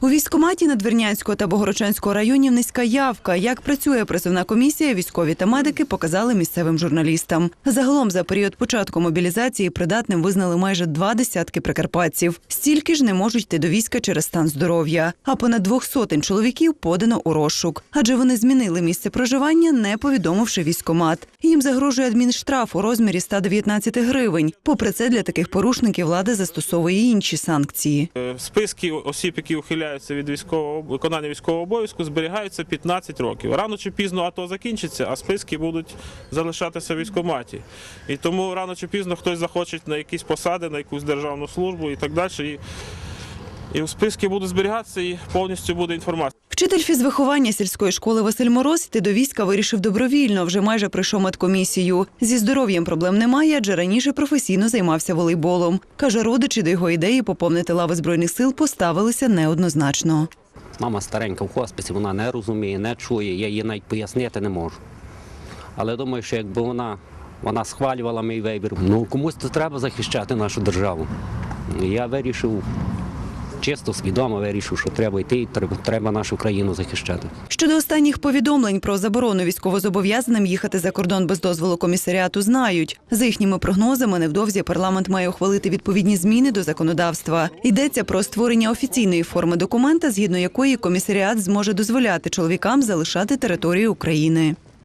У військкоматі Надвірнянського та Богородчанського районів низька явка. Як працює призовна комісія, військові та медики показали місцевим журналістам. Загалом за період початку мобілізації придатним визнали майже два десятки прикарпатців. Стільки ж не можуть йти до війська через стан здоров'я. А понад двох сотень чоловіків подано у розшук, адже вони змінили місце проживання, не повідомивши військкомат. Їм загрожує адмінштраф у розмірі 119 гривень. Попри це, для таких порушників влада застосовує інші санкції. Е, списки осіб, які ухиляються від військового виконання військового обов'язку, зберігаються 15 років. Рано чи пізно АТО закінчиться, а списки будуть залишатися в військкоматі. І тому рано чи пізно хтось захоче на якісь посади, на якусь державну службу і так далі. І, і в списки будуть зберігатися і повністю буде інформація. Вчитель фізвиховання сільської школи Василь Мороз йти до війська вирішив добровільно. Вже майже пройшов медкомісію. Зі здоров'ям проблем немає, адже раніше професійно займався волейболом. Каже, родичі до його ідеї поповнити лави збройних сил поставилися неоднозначно. Мама старенька в хосписі, вона не розуміє, не чує, я їй навіть пояснити не можу. Але думаю, що якби вона, вона схвалювала мій вибір, ну комусь то треба захищати нашу державу. Я вирішив, чисто свідомо вирішив, що треба йти і треба, нашу країну захищати. Щодо останніх повідомлень про заборону військовозобов'язаним їхати за кордон без дозволу комісаріату знають. За їхніми прогнозами, невдовзі парламент має ухвалити відповідні зміни до законодавства. Йдеться про створення офіційної форми документа, згідно якої комісаріат зможе дозволяти чоловікам залишати територію України.